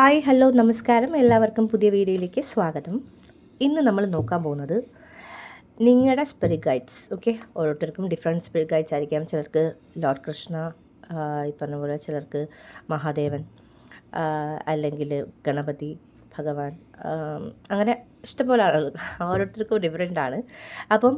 Hi hello നമസ്കാരം. എല്ലാവർക്കും പുതിയ വീഡിയോയിലേക്ക് സ്വാഗതം. ഇന്ന് നമ്മൾ നോക്കാൻ പോകുന്നത് നിങ്ങളുടെ സ്പിരിറ്റ് ഗൈഡ്സ് ഓക്കെ ഓരോരുത്തർക്കും ഡിഫറെന്റ് സ്പിരിറ്റ് ഗൈഡ്സ് ആയിരിക്കാം. ചിലർക്ക് ലോർഡ് കൃഷ്ണ ഈ പറഞ്ഞ പോലെ ചിലർക്ക് മഹാദേവൻ അല്ലെങ്കിൽ ഗണപതി ഭഗവാൻ അങ്ങനെ ഇഷ്ടംപോലെ ആളുകൾ. ഓരോരുത്തർക്കും ഡിഫറെന്റ് ആണ്. അപ്പം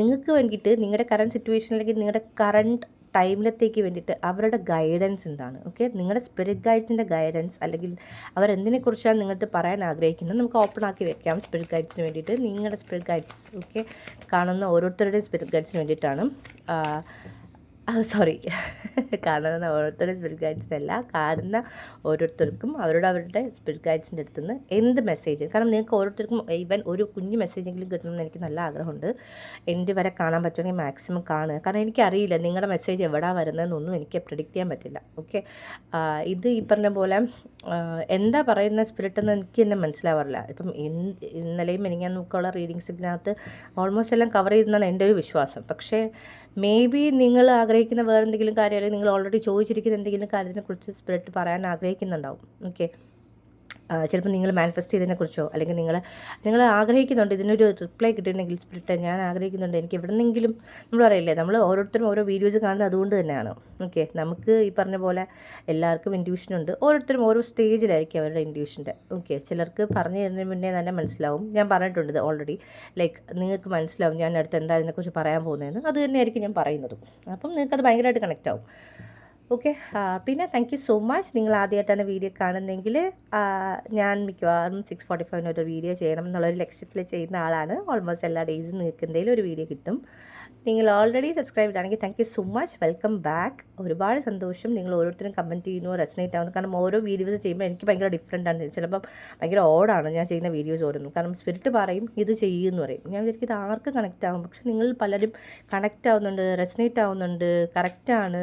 നിങ്ങൾക്ക് വേണ്ടിയിട്ട് നിങ്ങളുടെ കറണ്ട് സിറ്റുവേഷനിലേക്ക് നിങ്ങളുടെ കറണ്ട് ടൈമിലത്തേക്ക് വേണ്ടിയിട്ട് അവരുടെ ഗൈഡൻസ് എന്താണ്? ഓക്കെ നിങ്ങളുടെ സ്പിരിറ്റ് ഗൈഡ്സിന്റെ ഗൈഡൻസ് അല്ലെങ്കിൽ അവരെന്തിനെക്കുറിച്ചാണ് നിങ്ങൾക്ക് പറയാൻ ആഗ്രഹിക്കുന്നത് നമുക്ക് ഓപ്പൺ ആക്കി വെക്കാം. സ്പിരിറ്റ് ഗൈഡ്സിന് വേണ്ടിയിട്ട് നിങ്ങളുടെ സ്പിരിറ്റ് ഗൈഡ്സ് ഓക്കെ കാണുന്ന ഓരോരുത്തരുടെയും സ്പിരിറ്റ് ഗൈഡ്സിന് വേണ്ടിയിട്ടാണ് സോറി കാണുന്ന ഓരോരുത്തരുടെ സ്പിരിറ്റ് ഗൈഡ്സിനല്ല കാണുന്ന ഓരോരുത്തർക്കും അവരോട് അവരുടെ സ്പിരിറ്റ് ഗൈഡ്സിന്റെ അടുത്ത് നിന്ന് എന്ത് മെസ്സേജ് കാരണം നിങ്ങൾക്ക് ഓരോരുത്തർക്കും ഈവൻ ഒരു കുഞ്ഞു മെസ്സേജെങ്കിലും കിട്ടണമെന്ന് എനിക്ക് നല്ല ആഗ്രഹമുണ്ട്. എന്റെ വരെ കാണാൻ പറ്റുമെങ്കിൽ മാക്സിമം കാണുക. കാരണം എനിക്കറിയില്ല നിങ്ങളുടെ മെസ്സേജ് എവിടാ വരുന്നതെന്നൊന്നും എനിക്ക് പ്രിഡിക്റ്റ് ചെയ്യാൻ പറ്റില്ല. ഓക്കെ ഇത് ഈ പറഞ്ഞ പോലെ എന്താ പറയുന്ന സ്പിരിറ്റ് എന്ന് എനിക്ക് തന്നെ മനസ്സിലാവാറില്ല. ഇപ്പം ഇന്നലെയും എനിക്ക് നോക്കാനുള്ള റീഡിങ്സിനകത്ത് ഓൾമോസ്റ്റ് എല്ലാം കവർ ചെയ്തെന്നാണ് എന്റെ ഒരു വിശ്വാസം. പക്ഷേ മേ ബി നിങ്ങൾ ആഗ്രഹിക്കുന്ന വേറെ എന്തെങ്കിലും കാര്യം അല്ലെങ്കിൽ നിങ്ങൾ ഓൾറെഡി ചോദിച്ചിരിക്കുന്ന എന്തെങ്കിലും കാര്യത്തിനെക്കുറിച്ച് സ്പ്രെഡ് പറയാൻ ആഗ്രഹിക്കുന്നുണ്ടാവും. ഓക്കെ ചിലപ്പോൾ നിങ്ങൾ മാനിഫെസ്റ്റ് ചെയ്തതിനെക്കുറിച്ചോ അല്ലെങ്കിൽ നിങ്ങൾ നിങ്ങൾ ആഗ്രഹിക്കുന്നുണ്ട് ഇതിനൊരു റിപ്ലൈ കിട്ടിയിട്ടുണ്ടെങ്കിൽ സ്പിരിറ്റ് ഞാൻ ആഗ്രഹിക്കുന്നുണ്ട് എനിക്ക് എവിടെന്നെങ്കിലും നമ്മൾ പറയില്ലേ നമ്മൾ ഓരോരുത്തരും ഓരോ വീഡിയോസ് കാണുന്നത് അതുകൊണ്ട് തന്നെയാണ്. ഓക്കെ നമുക്ക് ഈ പറഞ്ഞ പോലെ എല്ലാവർക്കും ഇൻഡ്യൂഷനുണ്ട് ഓരോരുത്തരും ഓരോ സ്റ്റേജിലായിരിക്കും അവരുടെ ഇൻഡ്യൂഷന്റെ ഓക്കെ ചിലർക്ക് പറഞ്ഞു തരുന്നതിന് മുന്നേ തന്നെ മനസ്സിലാവും. ഞാൻ പറഞ്ഞിട്ടുണ്ട് ഓൾറെഡി ലൈക്ക് നിങ്ങൾക്ക് മനസ്സിലാവും ഞാൻ അടുത്ത് എന്താ ഇതിനെക്കുറിച്ച് പറയാൻ പോകുന്നതെന്ന്. അത് തന്നെയായിരിക്കും ഞാൻ പറയുന്നതും. അപ്പം നിങ്ങൾക്കത് ഭയങ്കരമായിട്ട് കണക്റ്റ് ആവും. ഓക്കെ പിന്നെ താങ്ക് യു സോ മച്ച് നിങ്ങൾ ആദ്യമായിട്ടാണ് വീഡിയോ കാണുന്നതെങ്കിൽ ഞാൻ മിക്കവാറും സിക്സ് ഫോർട്ടി ഫൈവിന് ഒരു വീഡിയോ ചെയ്യണം എന്നുള്ളൊരു ലക്ഷ്യത്തിൽ ചെയ്യുന്ന ആളാണ്. ഓൾമോസ്റ്റ് എല്ലാ ഡേയ്സും നിങ്ങൾക്ക് എന്തെങ്കിലും ഒരു വീഡിയോ കിട്ടും. നിങ്ങൾ ഓൾറെഡി സബ്സ്ക്രൈബ് ആണെങ്കിൽ thank you so much welcome back ഒരുപാട് സന്തോഷം. നിങ്ങൾ ഓരോരുത്തരും കമന്റ് ചെയ്യുന്നു റെസനേറ്റ് ആവുന്നു. കാരണം ഓരോ വീഡിയോസ് ചെയ്യുമ്പോൾ എനിക്ക് ഭയങ്കര ഡിഫറെന്റ് ആണ്. ചിലപ്പം ഭയങ്കര ഓടാണ് ഞാൻ ചെയ്യുന്ന വീഡിയോസ് ഓരോന്നും. കാരണം സ്പിരിറ്റ് പറയും ഇത് ചെയ്യുമെന്ന് പറയും. ഞാൻ വിചാരിക്കും ഇത് ആർക്ക് കണക്റ്റ് ആകും പക്ഷെ നിങ്ങൾ പലരും കണക്റ്റ് ആവുന്നുണ്ട് റെസനേറ്റ് ആവുന്നുണ്ട് കറക്റ്റാണ്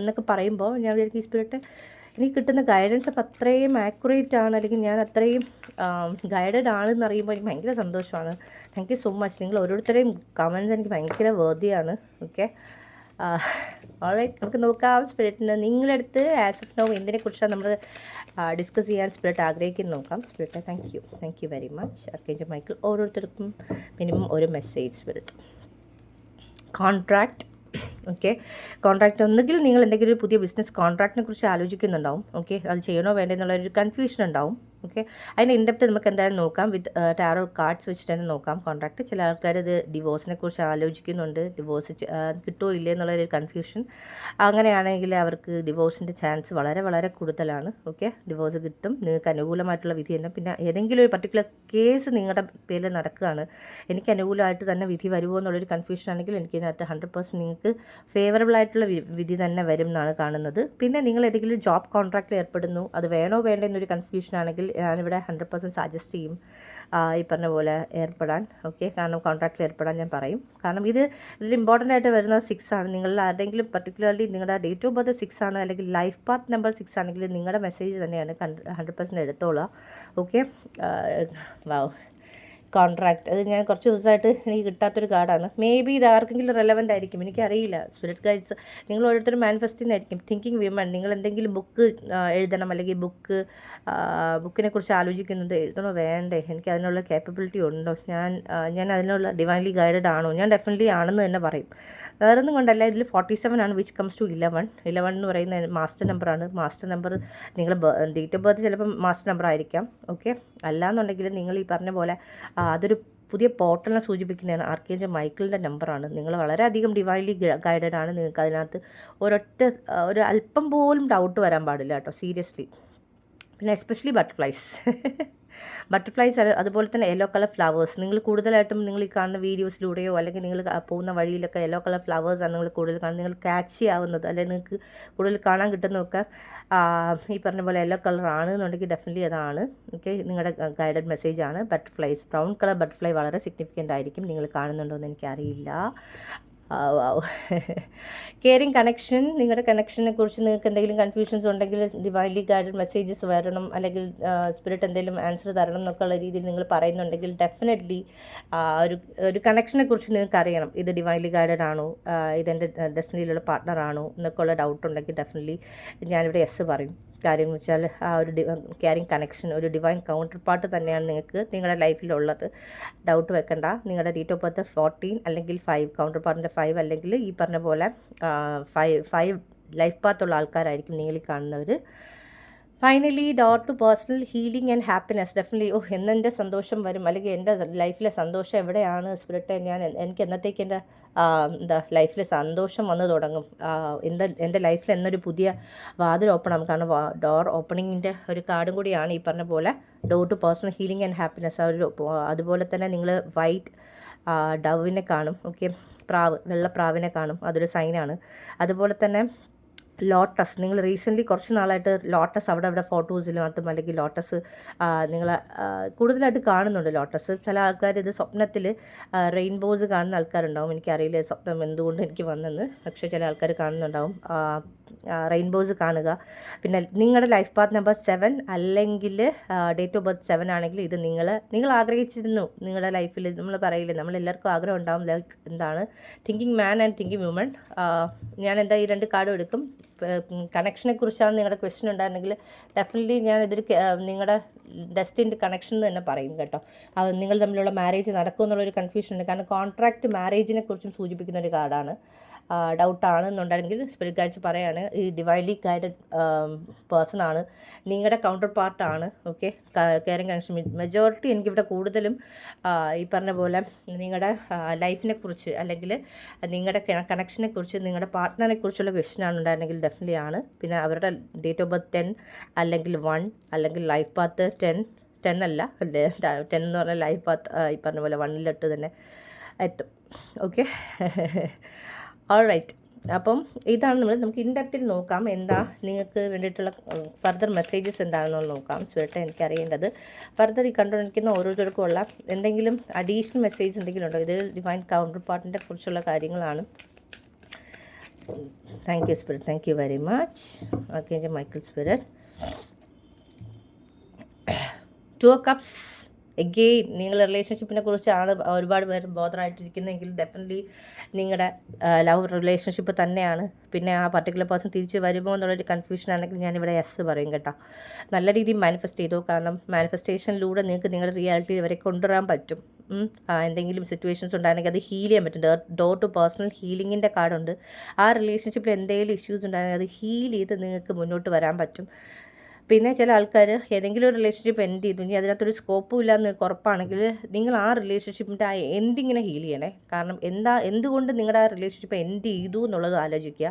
എന്നൊക്കെ പറയുമ്പോൾ ഞാൻ വിചാരിക്കും ഈ സ്പിരിറ്റ് എനിക്ക് കിട്ടുന്ന ഗൈഡൻസ് അപ്പം അത്രയും ആക്യുറേറ്റ് ആണ് അല്ലെങ്കിൽ ഞാൻ അത്രയും ഗൈഡഡ് ആണെന്ന് അറിയുമ്പോൾ എനിക്ക് ഭയങ്കര സന്തോഷമാണ്. താങ്ക് യു സോ മച്ച് നിങ്ങൾ ഓരോരുത്തരെയും കമൻസ് എനിക്ക് ഭയങ്കര വേർതിയാണ് ഓക്കെ ഓൾറൈറ്റ് നമുക്ക് നോക്കാം. സ്പിരിറ്റിന് നിങ്ങളെടുത്ത് ആസ് ഓഫ് നോ എന്തിനെക്കുറിച്ചാണ് നമ്മൾ ഡിസ്കസ് ചെയ്യാൻ സ്പിരിറ്റ് ആഗ്രഹിക്കുന്നത് നോക്കാം. Spirit thank you thank you very much അർക്കേജ് Michael ഓരോരുത്തർക്കും മിനിമം ഒരു message spirit contract okay contract ഒന്നുകിൽ നിങ്ങൾ എന്തെങ്കിലും ഒരു പുതിയ ബിസിനസ് കോൺട്രാക്റ്റിനെ കുറിച്ച് ആലോചിക്കുന്നുണ്ടാവും. ഓക്കെ അത് ചെയ്യണോ വേണ്ടോ എന്നുള്ള ഒരു കൺഫ്യൂഷൻ ഉണ്ടാവും. ഓക്കെ അതിന്റെ ഇൻഡെപ്റ്റ് നമുക്ക് എന്തായാലും നോക്കാം. വിത്ത് ടാറോ കാർഡ്സ് വെച്ചിട്ട് തന്നെ നോക്കാം. കോൺട്രാക്റ്റ് ചില ആൾക്കാർ ഇത് ഡിവോഴ്സിനെ കുറിച്ച് ആലോചിക്കുന്നുണ്ട്. ഡിവോഴ്സ് കിട്ടുമോ ഇല്ലേ എന്നുള്ളൊരു കൺഫ്യൂഷൻ അങ്ങനെയാണെങ്കിൽ അവർക്ക് ഡിവോഴ്സിന്റെ ചാൻസ് വളരെ വളരെ കൂടുതലാണ്. ഓക്കെ ഡിവോഴ്സ് കിട്ടും. നിങ്ങൾക്ക് അനുകൂലമായിട്ടുള്ള വിധി തന്നെ. പിന്നെ ഏതെങ്കിലും ഒരു പർട്ടിക്കുലർ കേസ് നിങ്ങളുടെ പേരിൽ നടക്കുകയാണ്. എനിക്ക് അനുകൂലമായിട്ട് തന്നെ വിധി വരുമോ എന്നുള്ളൊരു കൺഫ്യൂഷൻ ആണെങ്കിൽ എനിക്ക് ഇതിനകത്ത് ഹൺഡ്രഡ് പെർസെന്റ് നിങ്ങൾക്ക് ഫേവറബിൾ ആയിട്ടുള്ള വിധി തന്നെ വരും എന്നാണ് കാണുന്നത്. പിന്നെ നിങ്ങൾ ഏതെങ്കിലും ജോബ് കോൺട്രാക്റ്റിൽ ഏർപ്പെടുന്നു. അത് വേണോ വേണ്ട എന്നൊരു കൺഫ്യൂഷൻ ആണെങ്കിൽ ഞാനിവിടെ ഹൺഡ്രഡ് പെർസെന്റ് സജസ്റ്റ് ചെയ്യും. ഈ പറഞ്ഞ പോലെ ഏർപ്പെടാൻ. ഓക്കെ കാരണം കോൺട്രാക്റ്റിൽ ഏർപ്പെടാൻ ഞാൻ പറയും. കാരണം ഇത് ഇതിൽ ഇമ്പോർട്ടന്റ് ആയിട്ട് വരുന്ന സിക്സ് ആണ്. നിങ്ങൾ ആരുടെങ്കിലും പർട്ടിക്കുലർലി നിങ്ങളുടെ ഡേറ്റ് ഓഫ് ബർത്ത് സിക്സ് ആണ് അല്ലെങ്കിൽ ലൈഫ് പാത്ത് നമ്പർ സിക്സ് ആണെങ്കിൽ നിങ്ങളുടെ മെസ്സേജ് തന്നെയാണ് ഹൺഡ്രഡ് പെർസെന്റ് എടുത്തോളാം ഓക്കെ വാവ് കോൺട്രാക്ട് അത് ഞാൻ കുറച്ച് ദിവസമായിട്ട് എനിക്ക് കിട്ടാത്തൊരു കാർഡാണ്. മേ ബി ഇത് ആർക്കെങ്കിലും റെലവന്റ് ആയിരിക്കും. എനിക്കറിയില്ല. സ്പിരിറ്റ് ഗൈഡ്സ് നിങ്ങൾ ഓരോരുത്തരും മാനിഫെസ്റ്റിംഗ് ആയിരിക്കും തിങ്കിങ് വിമൺ നിങ്ങൾ എന്തെങ്കിലും ബുക്ക് എഴുതണം അല്ലെങ്കിൽ ബുക്ക് ബുക്കിനെ കുറിച്ച് ആലോചിക്കുന്നുണ്ട് എഴുതണോ വേണ്ടേ? എനിക്ക് അതിനുള്ള കേപ്പബിലിറ്റി ഉണ്ടോ? ഞാൻ ഞാൻ അതിനുള്ള ഡിവൈൻലി ഗൈഡഡ് ആണോ? ഞാൻ ഡെഫിനറ്റ്ലി ആണെന്ന് തന്നെ പറയും. വേറൊന്നും കൊണ്ടല്ല. ഇതിൽ ഫോർട്ടി സെവൻ ആണ് which comes to eleven eleven എന്ന് പറയുന്ന മാസ്റ്റർ നമ്പറാണ് മാസ്റ്റർ നമ്പർ നിങ്ങൾ ഡേറ്റ് ഓഫ് ബർത്ത് ചിലപ്പം മാസ്റ്റർ നമ്പർ ആയിരിക്കാം. ഓക്കെ അല്ലാന്നുണ്ടെങ്കിൽ നിങ്ങൾ ഈ പറഞ്ഞ പോലെ അതൊരു പുതിയ പോർട്ടലിനെ സൂചിപ്പിക്കുന്നതാണ്. ആർക്കേഞ്ചൽ മൈക്കിളിന്റെ നമ്പറാണ് നിങ്ങൾ വളരെയധികം ഡിവൈൻലി ഗൈഡഡ് ആണ്. നിങ്ങൾക്ക് അതിനകത്ത് ഒരൊറ്റ ഒരു അല്പം പോലും ഡൗട്ട് വരാൻ പാടില്ല കേട്ടോ. സീരിയസ്ലി പിന്നെ എസ്പെഷ്യലി ബട്ടർഫ്ലൈസ് ബട്ടർഫ്ലൈസ് അതുപോലെ തന്നെ യെല്ലോ കളർ ഫ്ലവേഴ്സ് നിങ്ങൾ കൂടുതലായിട്ടും നിങ്ങൾ ഈ കാണുന്ന വീഡിയോസിലൂടെയോ അല്ലെങ്കിൽ നിങ്ങൾ പോകുന്ന വഴിയിലൊക്കെ യെല്ലോ കളർ ഫ്ലവേഴ്സാണ് നിങ്ങൾ കൂടുതൽ കാണുന്നത്. നിങ്ങൾ ക്യാച്ച് ആവുന്നത് അല്ലെങ്കിൽ നിങ്ങൾക്ക് കൂടുതൽ കാണാൻ കിട്ടുന്നതൊക്കെ ഈ പറഞ്ഞ പോലെ യെല്ലോ കളർ ആണ് എന്നുണ്ടെങ്കിൽ ഡെഫിനറ്റ്ലി അതാണ്. ഓക്കെ നിങ്ങളുടെ ഗൈഡഡ് മെസ്സേജ് ആണ്. ബട്ടർഫ്ലൈസ് ബ്രൗൺ കളർ ബട്ടർഫ്ലൈ വളരെ സിഗ്നിഫിക്കന്റ് ആയിരിക്കും. നിങ്ങൾ കാണുന്നുണ്ടോ എന്ന് എനിക്കറിയില്ല. കെയറിങ് കണക്ഷൻ നിങ്ങളുടെ കണക്ഷനെ കുറിച്ച് നിങ്ങൾക്ക് എന്തെങ്കിലും കൺഫ്യൂഷൻസ് ഉണ്ടെങ്കിൽ ഡിവൈൻലി ഗൈഡഡ് മെസ്സേജസ് വരണം അല്ലെങ്കിൽ സ്പിരിറ്റ് എന്തെങ്കിലും ആൻസർ തരണം എന്നൊക്കെയുള്ള രീതിയിൽ നിങ്ങൾ പറയുന്നുണ്ടെങ്കിൽ ഡെഫിനറ്റ്ലി ഒരു ഒരു കണക്ഷനെ കുറിച്ച് നിങ്ങൾക്ക് അറിയണം. ഇത് ഡിവൈൻലി ഗൈഡഡ് ആണോ ഇതെന്റെ ഡെസ്റ്റിനിയിലുള്ള പാർട്ട്ണറാണോ? എന്നൊക്കെയുള്ള ഡൗട്ട് ഉണ്ടെങ്കിൽ ഡെഫിനറ്റ്ലി ഞാനിവിടെ എസ് പറയും. കാര്യം വെച്ചാൽ ആ ഒരു ഡി ക്യാരിങ് കണക്ഷൻ ഒരു ഡിവൈൻ കൗണ്ടർ പാർട്ട് തന്നെയാണ് നിങ്ങൾക്ക് നിങ്ങളുടെ ലൈഫിലുള്ളത്. ഡൗട്ട് വെക്കണ്ട. നിങ്ങളുടെ ഡേറ്റ് ഓഫ് ബർത്ത് ഫോർട്ടീൻ അല്ലെങ്കിൽ ഫൈവ് കൗണ്ടർ പാർട്ടിന്റെ ഫൈവ് അല്ലെങ്കിൽ ഈ പറഞ്ഞ പോലെ ഫൈവ് ഫൈവ് ലൈഫ് പാത്തുള്ള ആൾക്കാരായിരിക്കും നിങ്ങൾ കാണുന്നവർ. Finally door to personal healing and happiness definitely ഓ എന്നെന്റെ സന്തോഷം വരും. അല്ലെങ്കിൽ എന്റെ ലൈഫിലെ സന്തോഷം എവിടെയാണ്? സ്പിരിറ്റ് ഞാൻ എനിക്ക് എന്നത്തേക്ക് എന്റെ എന്താ ലൈഫിൽ സന്തോഷം വന്നു തുടങ്ങും. എന്റെ എന്റെ ലൈഫിൽ എന്നൊരു പുതിയ വാതിൽ ഓപ്പൺ ആകും കാരണം ഡോർ ഓപ്പണിങ്ങിന്റെ ഒരു കാർഡും കൂടിയാണ് ഈ പറഞ്ഞ പോലെ door to personal healing and happiness ഒരു അതുപോലെ തന്നെ നിങ്ങൾ വൈറ്റ് ഡവിനെ കാണും. ഓക്കെ പ്രാവ് വെള്ള പ്രാവിനെ കാണും. അതൊരു സൈനാണ് അതുപോലെ തന്നെ ലോട്ടസ് നിങ്ങൾ റീസെന്റ്ലി കുറച്ച് നാളായിട്ട് ലോട്ടസ് അവിടെ അവിടെ ഫോട്ടോസിനകത്തും അല്ലെങ്കിൽ ലോട്ടസ് നിങ്ങൾ കൂടുതലായിട്ട് കാണുന്നുണ്ട് ലോട്ടസ്. ചില ആൾക്കാർ ഇത് സ്വപ്നത്തിൽ റെയിൻബോസ് കാണുന്ന ആൾക്കാരുണ്ടാവും. എനിക്കറിയില്ല സ്വപ്നം എന്തുകൊണ്ട് എനിക്ക് വന്നെന്ന്. പക്ഷേ ചില ആൾക്കാർ കാണുന്നുണ്ടാവും. റെയിൻബോസ് കാണുക. പിന്നെ നിങ്ങളുടെ ലൈഫ് പാത്ത് നമ്പർ സെവൻ അല്ലെങ്കിൽ ഡേറ്റ് ഓഫ് ബർത്ത് സെവൻ ആണെങ്കിൽ ഇത് നിങ്ങൾ നിങ്ങൾ ആഗ്രഹിച്ചിരുന്നു. നിങ്ങളുടെ ലൈഫിൽ നമ്മൾ പറയില്ലേ നമ്മൾ എല്ലാവർക്കും ആഗ്രഹം ഉണ്ടാവും ലൈക്ക് എന്താണ് thinking man and thinking woman ഞാൻ എന്താ ഈ രണ്ട് കാർഡും എടുക്കും? കണക്ഷനെ കുറിച്ചാണ് നിങ്ങളുടെ ക്വസ്റ്റ്യൻ ഉണ്ടായിരുന്നെങ്കിൽ ഡെഫിനറ്റ്ലി ഞാൻ ഇതൊരു നിങ്ങളുടെ ഡെസ്റ്റിന്റെ കണക്ഷൻ എന്ന് തന്നെ പറയും കേട്ടോ. നിങ്ങൾ തമ്മിലുള്ള മാരേജ് നടക്കുമെന്നുള്ളൊരു കൺഫ്യൂഷൻ ഉണ്ട്. കാരണം കോൺട്രാക്റ്റ് മാരേജിനെ കുറിച്ചും സൂചിപ്പിക്കുന്ന ഒരു കാർഡാണ്. ഡൗട്ടാണ് ആണെന്നുണ്ടെങ്കിൽ സ്പിരിറ്റ് ഗൈഡ്സ് പറയാണ് ഈ ഡിവൈൻലി ഗൈഡഡ് പേഴ്സൺ ആണ്. നിങ്ങളുടെ കൗണ്ടർ പാർട്ടാണ് ഓക്കെ കെയറിങ് കണക്ഷൻ മെജോറിറ്റി എനിക്കിവിടെ കൂടുതലും ഈ പറഞ്ഞ പോലെ നിങ്ങളുടെ ലൈഫിനെ കുറിച്ച് അല്ലെങ്കിൽ നിങ്ങളുടെ കണക്ഷനെ കുറിച്ച് നിങ്ങളുടെ പാർട്ട്ണറെ കുറിച്ചുള്ള ക്വസ്റ്റ്യനാണ് ഉണ്ടായിരുന്നെങ്കിൽ ഡെഫിനറ്റ്ലി ആണ്. പിന്നെ അവരുടെ ഡേറ്റ് ഓഫ് ബർത്ത് ടെൻ അല്ലെങ്കിൽ വൺ അല്ലെങ്കിൽ ലൈഫ് പാത്ത് ടെൻ ടെൻ അല്ല ടെൻ എന്ന് പറഞ്ഞാൽ ലൈഫ് പാത്ത് ഈ പറഞ്ഞ പോലെ വണ്ണിലിട്ട് തന്നെ എത്തും ഓക്കെ ഓൾ റൈറ്റ് അപ്പം ഇതാണ് നമ്മൾ നമുക്ക് ഇൻഡെപ്തിൽ നോക്കാം. എന്താ നിങ്ങൾക്ക് വേണ്ടിയിട്ടുള്ള ഫർദർ മെസ്സേജസ് എന്താണെന്ന് നോക്കാം. സ്പിരിറ്റ് എനിക്ക് അറിയേണ്ടത് ഫർദർ ഈ കണ്ടുകൊണ്ടിരിക്കുന്ന ഓരോരുത്തർക്കും ഉള്ള എന്തെങ്കിലും അഡീഷണൽ മെസ്സേജ് എന്തെങ്കിലും ഉണ്ടോ? ഇത് ഡിവൈൻ കൗണ്ടർ പാർട്ടിന്റെ കുറിച്ചുള്ള കാര്യങ്ങളാണ്. Thank you spirit thank you very much okay Michael spirit. Two cups again നിങ്ങൾ റിലേഷൻഷിപ്പിനെ കുറിച്ചാണ് ഒരുപാട് പേര് ബോധറായിട്ടിരിക്കുന്നതെങ്കിൽ ഡെഫിനറ്റ്ലി നിങ്ങളുടെ ലവ് റിലേഷൻഷിപ്പ് തന്നെയാണ്. പിന്നെ ആ പർട്ടിക്കുലർ പേഴ്സൺ തിരിച്ച് വരുമോ എന്നുള്ളൊരു കൺഫ്യൂഷൻ ആണെങ്കിൽ ഞാനിവിടെ യെസ് പറയും കേട്ടോ. നല്ല രീതിയിൽ മാനിഫെസ്റ്റ് ചെയ്തു. കാരണം മാനിഫെസ്റ്റേഷനിലൂടെ നിങ്ങൾക്ക് നിങ്ങളുടെ റിയാലിറ്റി വരെ കൊണ്ടുവരാൻ പറ്റും. എന്തെങ്കിലും സിറ്റുവേഷൻസ് ഉണ്ടായിരുന്നെങ്കിൽ അത് ഹീൽ ചെയ്യാൻ പറ്റും. ഡോർ ടു പേഴ്സണൽ ഹീലിങ്ങിന്റെ കാർഡുണ്ട്. ആ റിലേഷൻഷിപ്പിൽ എന്തെങ്കിലും ഇഷ്യൂസ് ഉണ്ടായിരുന്നെങ്കിൽ അത് ഹീൽ ചെയ്ത് നിങ്ങൾക്ക് മുന്നോട്ട് വരാൻ പറ്റും. പിന്നെ ചില ആൾക്കാർ ഏതെങ്കിലും ഒരു റിലേഷൻഷിപ്പ് എൻഡ് ചെയ്തു. ഇനി അതിനകത്തൊരു സ്കോപ്പും ഇല്ല എന്ന് ഉറപ്പാണെങ്കിൽ നിങ്ങൾ ആ റിലേഷൻഷിപ്പിന്റെ ആ എന്തിങ്ങനെ ഹീൽ ചെയ്യണേ? കാരണം എന്താ എന്തുകൊണ്ട് നിങ്ങളുടെ ആ റിലേഷൻഷിപ്പ് എൻഡ് ചെയ്തു എന്നുള്ളത് ആലോചിക്കുക.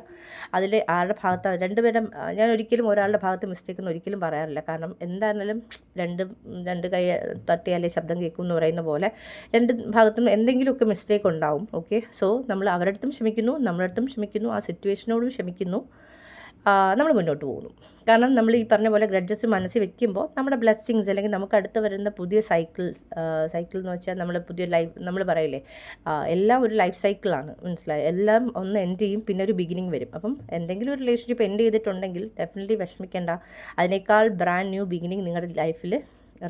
അതിൽ ആരുടെ ഭാഗത്ത് രണ്ടുപേരും ഞാൻ ഒരിക്കലും ഒരാളുടെ ഭാഗത്ത് മിസ്റ്റേക്ക് എന്ന് ഒരിക്കലും പറയാറില്ല. കാരണം എന്തായിരുന്നാലും രണ്ട് രണ്ട് കൈ തട്ടിയാലേ ശബ്ദം കേൾക്കും എന്ന് പറയുന്ന പോലെ രണ്ട് ഭാഗത്തും എന്തെങ്കിലുമൊക്കെ മിസ്റ്റേക്ക് ഉണ്ടാവും. ഓക്കെ സോ നമ്മൾ അവരുടെ അടുത്തും ക്ഷമിക്കുന്നു നമ്മളടുത്തും ക്ഷമിക്കുന്നു ആ സിറ്റുവേഷനോടും ക്ഷമിക്കുന്നു. നമ്മൾ മുന്നോട്ട് പോകുന്നു. കാരണം നമ്മൾ ഈ പറഞ്ഞ പോലെ ഗ്രഡ്ജസ് മനസ്സിൽ വെക്കുമ്പോൾ നമ്മുടെ ബ്ലെസ്സിങ്സ് അല്ലെങ്കിൽ നമുക്ക് അടുത്ത് വരുന്ന പുതിയ സൈക്കിൾ സൈക്കിൾ എന്ന് വെച്ചാൽ നമ്മൾ പുതിയ ലൈഫ് നമ്മൾ പറയില്ലേ എല്ലാം ഒരു ലൈഫ് സൈക്കിളാണ് മനസ്സിലായി? എല്ലാം ഒന്ന് എൻഡ് ചെയ്യും പിന്നെ ഒരു ബിഗിനിങ് വരും. അപ്പം എന്തെങ്കിലും ഒരു റിലേഷൻഷിപ്പ് എൻഡ് ചെയ്തിട്ടുണ്ടെങ്കിൽ ഡെഫിനറ്റ്ലി വിഷമിക്കേണ്ട. അതിനേക്കാൾ ബ്രാൻഡ് ന്യൂ ബിഗിനിങ് നിങ്ങളുടെ ലൈഫിൽ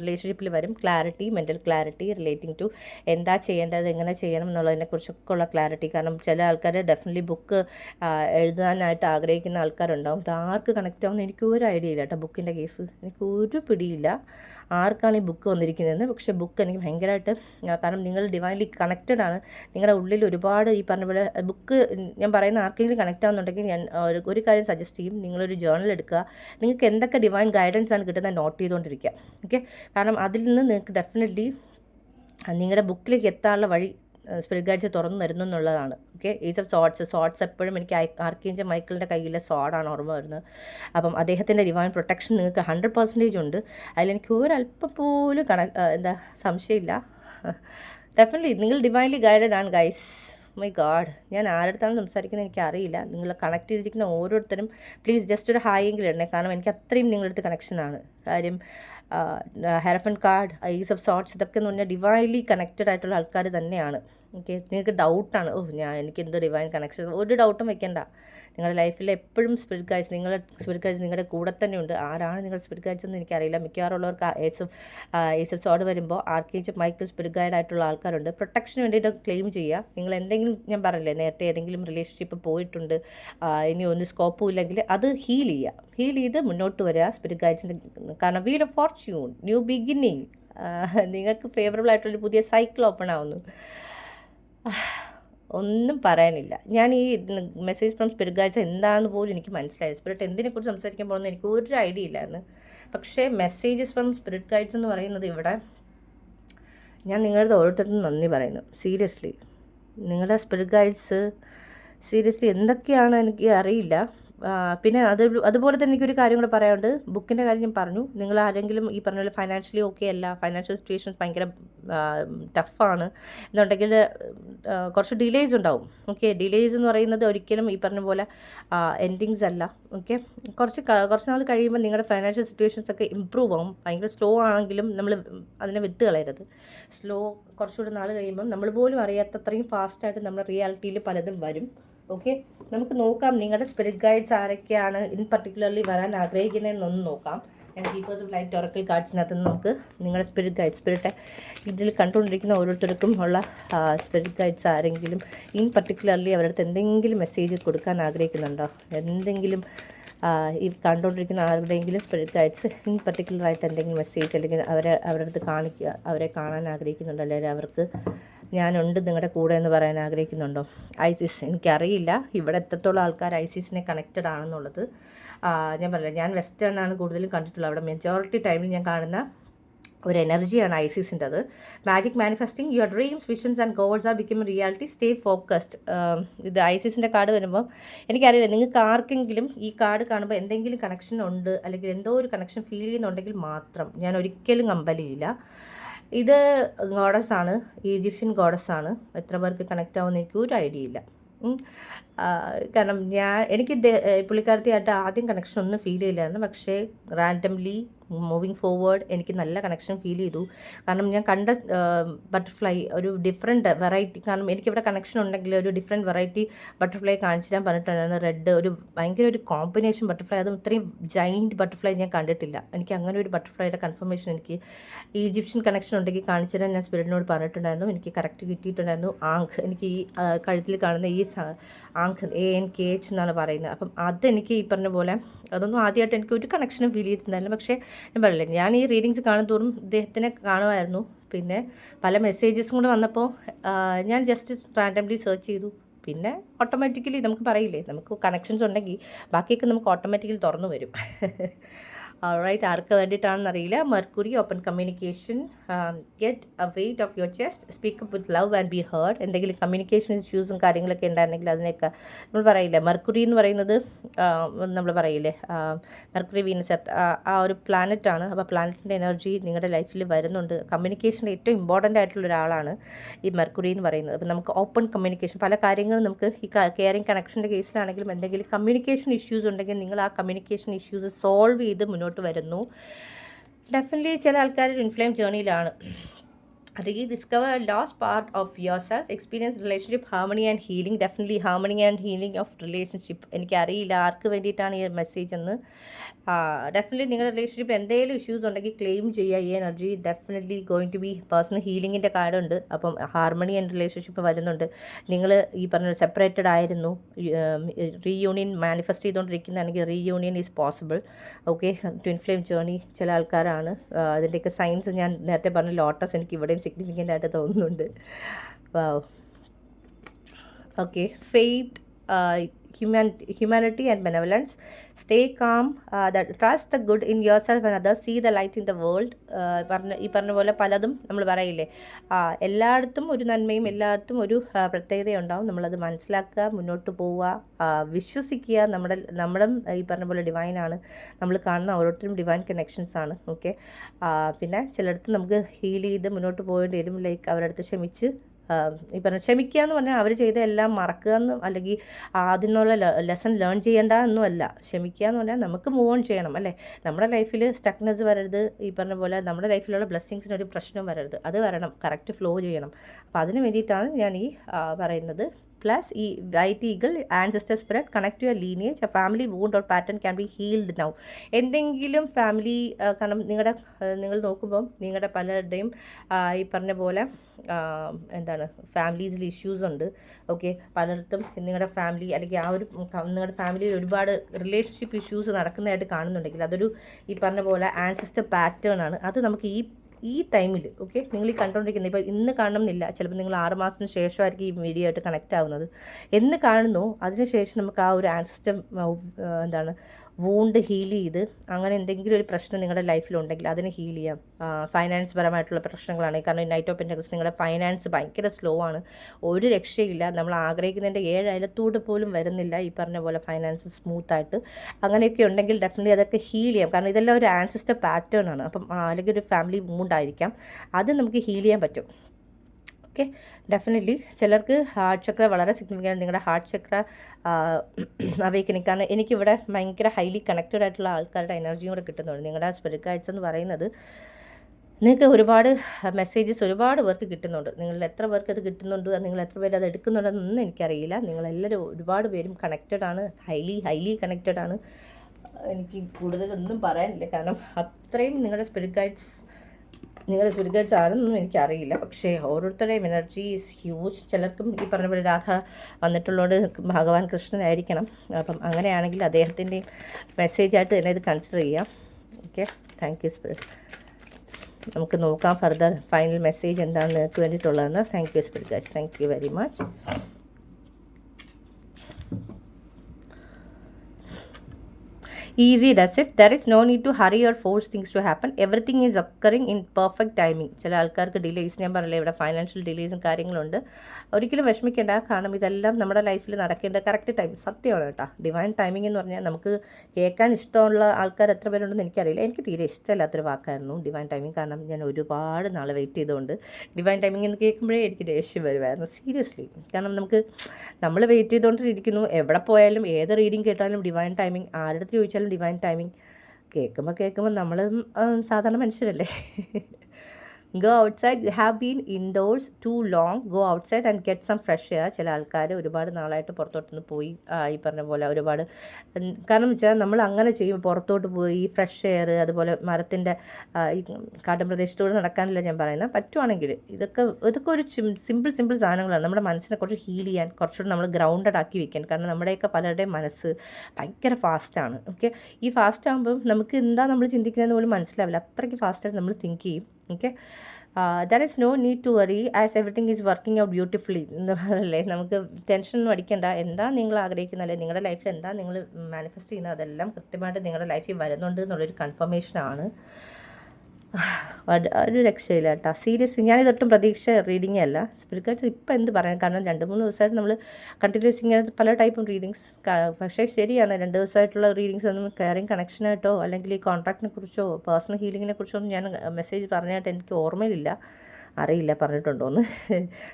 റിലേഷൻഷിപ്പിൽ വരും. Clarity mental clarity relating to എന്താ ചെയ്യേണ്ടത് എങ്ങനെ ചെയ്യണം എന്നുള്ളതിനെക്കുറിച്ചൊക്കെ ഉള്ള ക്ലാരിറ്റി കാരണം ചില ആൾക്കാർ ഡെഫിനറ്റ്ലി ബുക്ക് എഴുതാനായിട്ട് ആഗ്രഹിക്കുന്ന ആൾക്കാരുണ്ടാവും. ആർക്ക് കണക്റ്റ് ആവുമെന്ന് എനിക്ക് ഒരു ഐഡിയ ഇല്ല കേട്ടോ ബുക്കിന്റെ കേസ് എനിക്ക് ഒരു പിടിയില്ല ആർക്കാണ് ഈ ബുക്ക് വന്നിരിക്കുന്നതെന്ന്. പക്ഷേ ബുക്ക് എനിക്ക് ഭയങ്കരമായിട്ട് കാരണം നിങ്ങൾ ഡിവൈൻലി കണക്റ്റഡ് ആണ്. നിങ്ങളുടെ ഉള്ളിൽ ഒരുപാട് ഈ പറഞ്ഞ പോലെ ബുക്ക് ഞാൻ പറയുന്ന ആർക്കെങ്കിലും കണക്റ്റ് ആവുന്നുണ്ടെങ്കിൽ ഞാൻ ഒരു ഒരു കാര്യം സജസ്റ്റ് ചെയ്യും. നിങ്ങളൊരു ജേർണൽ എടുക്കുക. നിങ്ങൾക്ക് എന്തൊക്കെ ഡിവൈൻ ഗൈഡൻസ് ആണ് കിട്ടുന്നത് നോട്ട് ചെയ്തുകൊണ്ടിരിക്കുക. ഓക്കെ കാരണം അതിൽ നിന്ന് നിങ്ങൾക്ക് ഡെഫിനറ്റ്ലി നിങ്ങളുടെ ബുക്കിലേക്ക് എത്താനുള്ള വഴി സ്പിരിറ്റ് ഗൈഡ്സ് തുറന്നു തരുന്നു എന്നുള്ളതാണ്. Okay? Is of thoughts. Thoughts എപ്പോഴും എനിക്ക് ആർക്കേഞ്ച മൈക്കിളിന്റെ കയ്യിലെ സോഡാണ് ഓർമ്മ വരുന്നത്. അപ്പം അദ്ദേഹത്തിന്റെ ഡിവൈൻ പ്രൊട്ടക്ഷൻ നിങ്ങൾക്ക് ഹൺഡ്രഡ് പെർസെന്റേജ് ഉണ്ട്. അതിലെനിക്ക് ഒരല്പം പോലും കണ എന്താ സംശയമില്ല. ഡെഫിനറ്റ്ലി നിങ്ങൾ ഡിവൈൻലി ഗൈഡഡ് ആണ് ഗൈസ് മൈ ഗാഡ് ഞാൻ ആരടുത്താണ് സംസാരിക്കുന്നത് എനിക്ക് അറിയില്ല നിങ്ങൾ കണക്ട് ചെയ്തിരിക്കുന്ന ഓരോരുത്തരും പ്ലീസ് ജസ്റ്റ് ഒരു ഹായ് എങ്കിലും ഇടണേ. കാരണം എനിക്ക് അത്രയും നിങ്ങളുടെ അടുത്ത് കണക്ഷനാണ് കാര്യം hierophant card ace of swords ഇതൊക്കെ എന്ന് പറഞ്ഞാൽ ഡിവൈൻലി കണക്റ്റഡ് ആയിട്ടുള്ള ആൾക്കാർ തന്നെയാണ്. ഓക്കെ നിങ്ങൾക്ക് ഡൗട്ടാണ് ഓ ഞാൻ എനിക്ക് എന്തോ ഡിവൈൻ കണക്ഷൻ ഒരു ഡൗട്ടും വെക്കണ്ട. നിങ്ങളുടെ ലൈഫിൽ എപ്പോഴും സ്പിരിറ്റ് ഗൈഡ്സ് നിങ്ങളുടെ സ്പിരിറ്റ് ഗൈഡ്സ് നിങ്ങളുടെ കൂടെ തന്നെ ഉണ്ട്. ആരാണ് നിങ്ങളുടെ സ്പിരിറ്റ് ഗൈഡ്സ് എന്ന് എനിക്കറിയില്ല. മിക്കവാറുള്ളവർക്ക് ഏസഫ് ഏസഫ് സോഡ് വരുമ്പോൾ ആർക്കേജ് മൈക്കിൾ സ്പിരിറ്റ് ഗൈഡ് ആയിട്ടുള്ള ആൾക്കാരുണ്ട്. പ്രൊട്ടക്ഷന് വേണ്ടിയിട്ട് ക്ലെയിം ചെയ്യുക. നിങ്ങൾ എന്തെങ്കിലും ഞാൻ പറഞ്ഞില്ലേ നേരത്തെ ഏതെങ്കിലും റിലേഷൻഷിപ്പ് പോയിട്ടുണ്ട്. ഇനി ഒന്ന് സ്കോപ്പും ഇല്ലെങ്കിൽ അത് ഹീൽ ചെയ്യുക. ഹീൽ ചെയ്ത് മുന്നോട്ട് വരിക സ്പിരിറ്റ് ഗൈഡ്സിന്റെ കാരണം wheel of fortune new beginning നിങ്ങൾക്ക് ഫേവറബിൾ ആയിട്ടൊരു പുതിയ സൈക്കിൾ ഓപ്പൺ ആവുന്നു. ഒന്നും പറയാനില്ല. ഞാൻ ഈ മെസ്സേജ് ഫ്രം സ്പിരിറ്റ് ഗൈഡ്സ് എന്താണെന്ന് പോലും എനിക്ക് മനസ്സിലായി സ്പിരിറ്റ് എന്തിനെക്കുറിച്ച് സംസാരിക്കാൻ പോകുന്നത് എനിക്ക് ഒരു ഐഡിയ ഇല്ലായിരുന്നു. പക്ഷേ മെസ്സേജസ് ഫ്രം സ്പിരിറ്റ് ഗൈഡ്സ് എന്ന് പറയുന്നത് ഇവിടെ ഞാൻ നിങ്ങളുടെ ഓരോരുത്തർക്കും നന്ദി പറയുന്നു. സീരിയസ്ലി നിങ്ങളുടെ സ്പിരിറ്റ് ഗൈഡ്സ് സീരിയസ്ലി എന്തൊക്കെയാണ് എനിക്ക് അറിയില്ല. പിന്നെ അത് അതുപോലെ തന്നെ എനിക്കൊരു കാര്യം കൂടെ പറയാനുണ്ട്. ബുക്കിന്റെ കാര്യം ഞാൻ പറഞ്ഞു. നിങ്ങൾ ആരെങ്കിലും ഈ പറഞ്ഞ പോലെ ഫൈനാൻഷ്യലി ഓക്കെ അല്ല ഫൈനാൻഷ്യൽ സിറ്റുവേഷൻസ് ഭയങ്കര ടഫാണ് എന്നുണ്ടെങ്കിൽ കുറച്ച് ഡിലേയ്സ് ഉണ്ടാവും. ഓക്കെ ഡിലേയ്സ് എന്ന് പറയുന്നത് ഒരിക്കലും ഈ പറഞ്ഞ പോലെ എൻഡിങ്സ് അല്ല. ഓക്കെ കുറച്ച് കുറച്ച് നാൾ കഴിയുമ്പോൾ നിങ്ങളുടെ ഫൈനാൻഷ്യൽ സിറ്റുവേഷൻസ് ഒക്കെ ഇമ്പ്രൂവ് ആവും. ഭയങ്കര സ്ലോ ആണെങ്കിലും നമ്മൾ അതിനെ വിട്ട് കളയരുത്. സ്ലോ കുറച്ചുകൂടി നാൾ കഴിയുമ്പം നമ്മൾ പോലും അറിയാത്തത്രയും ഫാസ്റ്റായിട്ട് നമ്മുടെ റിയാലിറ്റിയിൽ പലതും വരും. ഓക്കെ നമുക്ക് നോക്കാം നിങ്ങളുടെ സ്പിരിറ്റ് ഗൈഡ്സ് ആരൊക്കെയാണ് ഇൻ പർട്ടിക്കുലർലി വരാൻ ആഗ്രഹിക്കുന്നതെന്നൊന്ന് നോക്കാം. ഞാൻ കീപ്പേഴ്സ് ഓഫ് ലൈറ്റ് ഒറക്കൽ കാർഡ്സിനകത്ത് നിന്ന് നമുക്ക് നിങ്ങളുടെ സ്പിരിറ്റ് ഗൈഡ് സ്പിരിറ്റ് ഇതിൽ കണ്ടുകൊണ്ടിരിക്കുന്ന ഓരോരുത്തർക്കും ഉള്ള സ്പിരിറ്റ് ഗൈഡ്സ് ആരെങ്കിലും ഇൻ പർട്ടിക്കുലർലി അവരുടെ എന്തെങ്കിലും മെസ്സേജ് കൊടുക്കാൻ ആഗ്രഹിക്കുന്നുണ്ടോ? എന്തെങ്കിലും ഈ കണ്ടുകൊണ്ടിരിക്കുന്ന ആരുടെയെങ്കിലും സ്പിരിറ്റ് ഗൈഡ്സ് ഇൻ പർട്ടിക്കുലറായിട്ട് എന്തെങ്കിലും മെസ്സേജ് അല്ലെങ്കിൽ അവരെ അവരുടെ അടുത്ത് കാണിക്കുക അവരെ കാണാൻ ആഗ്രഹിക്കുന്നുണ്ടോ? അല്ലെങ്കിൽ അവർക്ക് ഞാനുണ്ട് നിങ്ങളുടെ കൂടെ എന്ന് പറയാൻ ആഗ്രഹിക്കുന്നുണ്ടോ? ഐസിസ് എനിക്കറിയില്ല. ഇവിടെ എത്രത്തോളം ആൾക്കാർ ഐസിസിനെ കണക്റ്റഡ് ആണെന്നുള്ളത്. ഞാൻ പറഞ്ഞില്ല ഞാൻ വെസ്റ്റേൺ ആണ് കൂടുതലും കണ്ടിട്ടുള്ളത്. അവിടെ മെജോറിറ്റി ടൈമിൽ ഞാൻ കാണുന്ന ഒരു എനർജിയാണ് ഐസിസിന്റെ അത് magic manifesting your dreams visions and goals are become reality stay focused ഇത് ഐസിസിന്റെ കാർഡ് വരുമ്പോൾ എനിക്കറിയില്ല നിങ്ങൾക്ക് ആർക്കെങ്കിലും ഈ കാർഡ് കാണുമ്പോൾ എന്തെങ്കിലും കണക്ഷൻ ഉണ്ട് അല്ലെങ്കിൽ എന്തോ ഒരു കണക്ഷൻ ഫീൽ ചെയ്യുന്നുണ്ടെങ്കിൽ മാത്രം ഞാൻ ഒരിക്കലും കമ്പലിയില്ല ഇത് ഗോഡസ് ആണ് ഈജിപ്ഷ്യൻ ഗോഡസ് ആണ് എത്ര പേർക്ക് കണക്റ്റ് ആവുമെന്ന് എനിക്ക് ഒരു ഐഡിയ ഇല്ല. കാരണം ഞാൻ എനിക്ക് പുള്ളിക്കാരത്തിയായിട്ട് ആദ്യം കണക്ഷൻ ഒന്നും ഫീൽ ചെയ്യില്ലായിരുന്നു. പക്ഷേ റാൻഡംലി മൂവിങ് ഫോർവേഡ് എനിക്ക് നല്ല കണക്ഷൻ ഫീൽ ചെയ്തു. കാരണം ഞാൻ കണ്ട ബട്ടർഫ്ലൈ ഒരു ഡിഫറെന്റ് വെറൈറ്റി കാരണം എനിക്കിവിടെ കണക്ഷൻ ഉണ്ടെങ്കിൽ ഒരു ഡിഫറെന്റ് വെറൈറ്റി ബട്ടർഫ്ലൈ കാണിച്ചു തരാൻ പറഞ്ഞിട്ടുണ്ടായിരുന്നു. റെഡ് ഒരു ഭയങ്കര ഒരു കോമ്പിനേഷൻ ബട്ടർഫ്ലൈ അതും ഇത്രയും ജൈന്റ് ബട്ടർഫ്ലൈ ഞാൻ കണ്ടിട്ടില്ല. എനിക്ക് അങ്ങനെ ഒരു ബട്ടർഫ്ലൈയുടെ കൺഫർമേഷൻ എനിക്ക് ഈജിപ്ഷ്യൻ കണക്ഷൻ ഉണ്ടെങ്കിൽ കാണിച്ചു തരാൻ ഞാൻ സ്പിരിറ്റിനോട് പറഞ്ഞിട്ടുണ്ടായിരുന്നു. എനിക്ക് കറക്റ്റ് കിട്ടിയിട്ടുണ്ടായിരുന്നു. ആങ്ക് എനിക്ക് ഈ കഴുത്തിൽ കാണുന്ന ഈ സ- ankh A N K H എന്നാണ് പറയുന്നത്. അപ്പം അതെനിക്ക് ഈ പറഞ്ഞ പോലെ അതൊന്നും ആദ്യമായിട്ട് എനിക്ക് ഒരു കണക്ഷനും ഫീൽ ചെയ്തിട്ടുണ്ടായിരുന്നു പക്ഷേ ഞാൻ പറയില്ല ഞാൻ ഈ റീഡിങ്സ് കാണും തോറും ഇദ്ദേഹത്തിനെ കാണുമായിരുന്നു. പിന്നെ പല മെസ്സേജസും കൂടെ വന്നപ്പോൾ ഞാൻ ജസ്റ്റ് റാൻഡംലി സെർച്ച് ചെയ്തു. പിന്നെ ഓട്ടോമാറ്റിക്കലി നമുക്ക് പറയില്ലേ നമുക്ക് കണക്ഷൻസ് ഉണ്ടെങ്കിൽ ബാക്കിയൊക്കെ നമുക്ക് ഓട്ടോമാറ്റിക്കലി തുറന്നു വരും. റൈറ്റ് ആർക്ക് വേണ്ടിയിട്ടാണെന്ന് അറിയില്ല Mercury open communication get a weight off your chest speak up with love and be heard എന്തെങ്കിലും കമ്മ്യൂണിക്കേഷൻ ഇഷ്യൂസും കാര്യങ്ങളൊക്കെ ഉണ്ടായിരുന്നെങ്കിൽ അതിനൊക്കെ നമ്മൾ പറയില്ല? മെർക്കുറി എന്ന് പറയുന്നത് നമ്മൾ പറയില്ലേ? മെർക്കുറി വീനസ് ആ ഒരു പ്ലാനറ്റാണ് അപ്പോൾ പ്ലാനറ്റിന്റെ എനർജി നിങ്ങളുടെ ലൈഫിൽ വരുന്നുണ്ട്. കമ്മ്യൂണിക്കേഷന്റെ ഏറ്റവും ഇമ്പോർട്ടന്റ് ആയിട്ടുള്ള ഒരാളാണ് ഈ മെർക്കുറി എന്ന് പറയുന്നത്. അപ്പോൾ നമുക്ക് ഓപ്പൺ കമ്മ്യൂണിക്കേഷൻ പല കാര്യങ്ങളും നമുക്ക് ഈ കെയറിങ് കണക്ഷന്റെ കേസിലാണെങ്കിലും എന്തെങ്കിലും കമ്മ്യൂണിക്കേഷൻ ഇഷ്യൂസ് ഉണ്ടെങ്കിൽ നിങ്ങൾ ആ കമ്മ്യൂണിക്കേഷൻ ഇഷ്യൂസ് സോൾവ് ചെയ്ത് മുന്നോട്ട് മുന്നോട്ട് വരുന്നു. ഡെഫിനറ്റ്ലി ചില ആൾക്കാർ ഒരു ഇൻഫ്ലെയിം ജേണിയിലാണ് അല്ലെങ്കിൽ discover last part of yourself experience relationship harmony and healing definitely harmony and healing of relationship എനിക്കറിയില്ല ആർക്ക് വേണ്ടിയിട്ടാണ് ഈ മെസ്സേജ് എന്ന്. ഡെഫിനറ്റ്ലി നിങ്ങളുടെ റിലേഷൻഷിപ്പ് എന്തെങ്കിലും ഇഷ്യൂസ് ഉണ്ടെങ്കിൽ ക്ലെയിം ചെയ്യുക. ഈ energy definitely going to be personal ഹീലിങ്ങിന്റെ കാർഡുണ്ട്. അപ്പം ഹാർമണി ആൻഡ് റിലേഷൻഷിപ്പ് വരുന്നുണ്ട്. നിങ്ങൾ ഈ പറഞ്ഞ സെപ്പറേറ്റഡ് ആയിരുന്നു. Reunion manifest ചെയ്തുകൊണ്ടിരിക്കുന്നതാണെങ്കിൽ reunion is possible okay twin flame journey ചില ആൾക്കാരാണ്. അതിന്റെയൊക്കെ സയൻസ് ഞാൻ നേരത്തെ പറഞ്ഞ ലോട്ടസ് എനിക്ക് ഇവിടെയും സിഗ്നിഫിക്കന്റ് ആയിട്ട് തോന്നുന്നുണ്ട്. Wow faith faith uh, human humanity and benevolence. Stay calm uh, that trust the good in yourself and others. See the light in the world. Uh, പറഞ്ഞ ഈ പറഞ്ഞ പോലെ പലതും നമ്മൾ പറയില്ലേ? എല്ലായിടത്തും ഒരു നന്മയും എല്ലായിടത്തും ഒരു പ്രത്യേകതയുണ്ടാവും. നമ്മളത് മനസ്സിലാക്കുക മുന്നോട്ട് പോവുക വിശ്വസിക്കുക. നമ്മുടെ നമ്മുടെ ഈ പറഞ്ഞ പോലെ ഡിവൈനാണ് നമ്മൾ കാണുന്ന ഓരോരുത്തരും ഡിവൈൻ കണക്ഷൻസ് ആണ്. ഓക്കെ പിന്നെ ചിലയിടത്ത് നമുക്ക് ഹീൽ ചെയ്ത് മുന്നോട്ട് പോകേണ്ടി വരും. ലൈക്ക് അവരടുത്ത് ക്ഷമിച്ച് ഈ പറഞ്ഞ ക്ഷമിക്കുക എന്ന് പറഞ്ഞാൽ അവർ ചെയ്ത എല്ലാം മറക്കുക എന്ന് അല്ലെങ്കിൽ അതിൽ നിന്നുള്ള ലെസൺ ലേൺ ചെയ്യേണ്ട എന്നും അല്ല. ക്ഷമിക്കുക എന്ന് പറഞ്ഞാൽ നമുക്ക് മൂവ് ഓൺ ചെയ്യണം അല്ലേ? നമ്മുടെ ലൈഫിൽ സ്റ്റക്നെസ് വരരുത്. ഈ പറഞ്ഞ പോലെ നമ്മുടെ ലൈഫിലുള്ള ബ്ലെസ്സിങ്സിന് ഒരു പ്രശ്നം വരരുത്. അത് വരണം. കറക്റ്റ് ഫ്ലോ ചെയ്യണം. അപ്പോൾ അതിന് വേണ്ടിയിട്ടാണ് ഞാൻ ഈ ആ, പ്ലസ് ഈ white eagle spirit, spirit connect your lineage A family wound or pattern can be healed now എന്തെങ്കിലും ഫാമിലി കാരണം നിങ്ങളുടെ നിങ്ങൾ നോക്കുമ്പം നിങ്ങളുടെ പലരുടെയും ഈ പറഞ്ഞ പോലെ എന്താണ് ഫാമിലീസിൽ ഇഷ്യൂസ് ഉണ്ട്. ഓക്കെ പലയിടത്തും നിങ്ങളുടെ ഫാമിലി അല്ലെങ്കിൽ ആ ഒരു നിങ്ങളുടെ ഫാമിലിയിൽ ഒരുപാട് റിലേഷൻഷിപ്പ് ഇഷ്യൂസ് നടക്കുന്നതായിട്ട് കാണുന്നുണ്ടെങ്കിൽ അതൊരു ഈ പറഞ്ഞ പോലെ ആൻസിസ്റ്റർ പാറ്റേൺ ആണ്. അത് നമുക്ക് ഈ ഈ ടൈമിൽ ഓക്കെ? നിങ്ങൾ ഈ കണ്ടുകൊണ്ടിരിക്കുന്നത് ഇപ്പോൾ ഇന്ന് കാണണമെന്നില്ല ചിലപ്പോൾ നിങ്ങൾ ആറ് മാസത്തിന് ശേഷമായിരിക്കും ഈ വീഡിയോ ആയിട്ട് കണക്റ്റ് ആവുന്നത്. എന്ന് കാണുന്നു അതിനുശേഷം നമുക്ക് ആ ഒരു ആൻസിസ്റ്റം എന്താണ് വൂണ്ട് ഹീൽ ചെയ്ത് അങ്ങനെ എന്തെങ്കിലും ഒരു പ്രശ്നം നിങ്ങളുടെ ലൈഫിലുണ്ടെങ്കിൽ അതിന് ഹീൽ ചെയ്യാം. ഫൈനാൻസ് പരമായിട്ടുള്ള പ്രശ്നങ്ങളാണ്. കാരണം നൈറ്റ് ഓഫ് പെന്റക്സ് നിങ്ങളുടെ ഫൈനാൻസ് ഭയങ്കര സ്ലോ ആണ്. ഒരു രക്ഷയില്ല നമ്മൾ ആഗ്രഹിക്കുന്നതിന്റെ ഏഴ് പോലും വരുന്നില്ല. ഈ പറഞ്ഞ പോലെ ഫൈനാൻസ് സ്മൂത്തായിട്ട് അങ്ങനെയൊക്കെ ഉണ്ടെങ്കിൽ ഡെഫിനറ്റ്ലി അതൊക്കെ ഹീൽ ചെയ്യാം. കാരണം ഇതെല്ലാം ഒരു ആൻസിസ്റ്റർ പാറ്റേൺ ആണ്. അപ്പം അല്ലെങ്കിൽ ഒരു ഫാമിലി മൂണ്ടായിരിക്കാം അത് നമുക്ക് ഹീൽ ചെയ്യാൻ പറ്റും. ഓക്കെ. ഡെഫിനറ്റ്ലി ചിലർക്ക് ഹാർട്ട് ചക്ര വളരെ സിഗ്നിഫിക്കന്റ് നിങ്ങളുടെ ഹാർട്ട് ചക്ര അവേക്കണിങ് കാരണം എനിക്കിവിടെ ഭയങ്കര ഹൈലി കണക്റ്റഡ് ആയിട്ടുള്ള ആൾക്കാരുടെ എനർജിയും കൂടെ കിട്ടുന്നുണ്ട്. നിങ്ങളുടെ സ്പിരിറ്റ് എന്ന് പറയുന്നത് നിങ്ങൾക്ക് ഒരുപാട് മെസ്സേജസ് ഒരുപാട് പേർക്ക് കിട്ടുന്നുണ്ട്. നിങ്ങൾ എത്ര പേർക്ക് അത് കിട്ടുന്നുണ്ട് നിങ്ങൾ എത്ര പേര് അത് എടുക്കുന്നുണ്ടെന്നൊന്നും എനിക്കറിയില്ല. നിങ്ങളെല്ലാവരും ഒരുപാട് പേരും കണക്റ്റഡ് ആണ്. ഹൈലി ഹൈലി കണക്റ്റഡ് ആണ്. എനിക്ക് കൂടുതലൊന്നും പറയാനില്ല. കാരണം അത്രയും നിങ്ങളുടെ സ്പിരിറ്റ് ഗൈഡ്സ് നിങ്ങളുടെ സ്പിരിറ്റ് ആരെന്നൊന്നും എനിക്കറിയില്ല. പക്ഷേ ഓരോരുത്തരുടെയും എനർജി ഈസ് ഹ്യൂജ് ചിലർക്കും ഈ പറഞ്ഞ പോലെ രാധ വന്നിട്ടുള്ളതുകൊണ്ട് ഭഗവാൻ കൃഷ്ണനായിരിക്കണം. അപ്പം അങ്ങനെയാണെങ്കിൽ അദ്ദേഹത്തിന്റെയും മെസ്സേജായിട്ട് തന്നെ ഇത് കൺസിഡർ ചെയ്യാം. ഓക്കെ താങ്ക് യു സ്പിരിറ്റ് നമുക്ക് നോക്കാം ഫർദർ ഫൈനൽ മെസ്സേജ് എന്താണെന്ന് നിങ്ങൾക്ക് വേണ്ടിയിട്ടുള്ളതെന്ന്. Thank you spirit guys thank you very much easy does it there is no need to hurry your force things to happen everything is occurring in perfect timing ചില ആൾക്കാർക്ക് delays ഞാൻ പറഞ്ഞില്ലേ ഇവിടെ financial ഡിലേസും കാര്യങ്ങളുണ്ട്. ഒരിക്കലും വിഷമിക്കേണ്ട കാരണം ഇതെല്ലാം നമ്മുടെ ലൈഫിൽ നടക്കേണ്ട കറക്റ്റ് ടൈം സത്യമാണ് കേട്ടോ. ഡിവൈൻ ടൈമിംഗ് എന്ന് പറഞ്ഞാൽ നമുക്ക് കേൾക്കാൻ ഇഷ്ടമുള്ള ആൾക്കാർ എത്ര പേരുണ്ടെന്ന് എനിക്കറിയില്ല. എനിക്ക് തീരെ ഇഷ്ടമില്ലാത്തൊരു വാക്കായിരുന്നു ഡിവൈൻ ടൈമിംഗ് കാരണം ഞാൻ ഒരുപാട് നാൾ വെയിറ്റ് ചെയ്തുകൊണ്ട് ഡിവൈൻ ടൈമിംഗ് എന്ന് കേൾക്കുമ്പോഴേ എനിക്ക് ദേഷ്യം വരുമായിരുന്നു സീരിയസ്ലി കാരണം നമുക്ക് നമ്മൾ വെയിറ്റ് ചെയ്തുകൊണ്ടിരിക്കുന്നു എവിടെ പോയാലും ഏത് റീഡിങ് കേട്ടാലും ഡിവൈൻ ടൈമിംഗ് ആരുടെ ചോദിച്ചാലും ഡിവൈൻ ടൈമിംഗ് കേൾക്കുമ്പോൾ കേൾക്കുമ്പോൾ നമ്മൾ സാധാരണ മനുഷ്യരല്ലേ? Go outside you have been indoors too long go outside and get some fresh air ചില ആൾക്കാർ ഒരുപാട് നാളായിട്ട് പുറത്തോട്ടൊന്ന് പോയി ഈ പറഞ്ഞ പോലെ ഒരുപാട് കാരണം വെച്ചാൽ നമ്മൾ അങ്ങനെ ചെയ്യും. പുറത്തോട്ട് പോയി ഫ്രഷ് എയർ അതുപോലെ മരത്തിന്റെ ഈ കാട്ടും പ്രദേശത്തോട് നടക്കാനല്ല ഞാൻ പറയുന്നത്. പറ്റുവാണെങ്കിൽ ഇതൊക്കെ ഇതൊക്കെ ഒരു സിമ്പിൾ സിമ്പിൾ സാധനങ്ങളാണ്. നമ്മുടെ മനസ്സിനെ കുറച്ച് ഹീൽ ചെയ്യാൻ കുറച്ചുകൂടി നമ്മൾ ഗ്രൗണ്ടഡ് ആക്കി വെക്കാൻ. കാരണം നമ്മുടെയൊക്കെ പലരുടെയും മനസ്സ് ഭയങ്കര ഫാസ്റ്റാണ് ഓക്കെ ഈ ഫാസ്റ്റ് ആകുമ്പം നമുക്ക് എന്താ നമ്മൾ ചിന്തിക്കുന്നതെന്ന് പോലും മനസ്സിലാവില്ല. അത്രയ്ക്ക് ഫാസ്റ്റായിട്ട് നമ്മൾ തിങ്ക് ചെയ്യും. Okay there is no need to worry as everything is working out beautifully എന്ന് പറയല്ലേ നമുക്ക് ടെൻഷനൊന്നും അടിക്കേണ്ട. എന്താ നിങ്ങൾ ആഗ്രഹിക്കുന്ന അല്ലെങ്കിൽ നിങ്ങളുടെ ലൈഫിൽ എന്താ നിങ്ങൾ മാനിഫെസ്റ്റ് ചെയ്യുന്നത്? അതെല്ലാം കൃത്യമായിട്ട് നിങ്ങളുടെ ലൈഫിൽ വരുന്നുണ്ട് എന്നുള്ളൊരു കൺഫർമേഷനാണ് ഒരു രക്ഷയില്ല കേട്ടോ സീരിയസ് ഞാനിതൊട്ടും പ്രതീക്ഷ റീഡിംഗ് അല്ല. സ്പിരിറ്റ് ഗൈഡ്സ് ഇപ്പം എന്ത് പറയാം കാരണം രണ്ട് മൂന്ന് ദിവസമായിട്ട് നമ്മൾ കണ്ടിന്യൂസ് ഇങ്ങനെ പല ടൈപ്പും റീഡിങ്സ് പക്ഷേ ശരിയാണ്. രണ്ട് ദിവസമായിട്ടുള്ള റീഡിങ്സ് ഒന്നും കെയറിങ് കണക്ഷനായിട്ടോ അല്ലെങ്കിൽ ഈ കോൺട്രാക്റ്റിനെ കുറിച്ചോ പേഴ്സണൽ ഹീലിങ്ങിനെ കുറിച്ചോ ഒന്നും ഞാൻ മെസ്സേജ് പറഞ്ഞായിട്ട് എനിക്ക് ഓർമ്മയിലില്ല. അറിയില്ല പറഞ്ഞിട്ടുണ്ടോയെന്ന്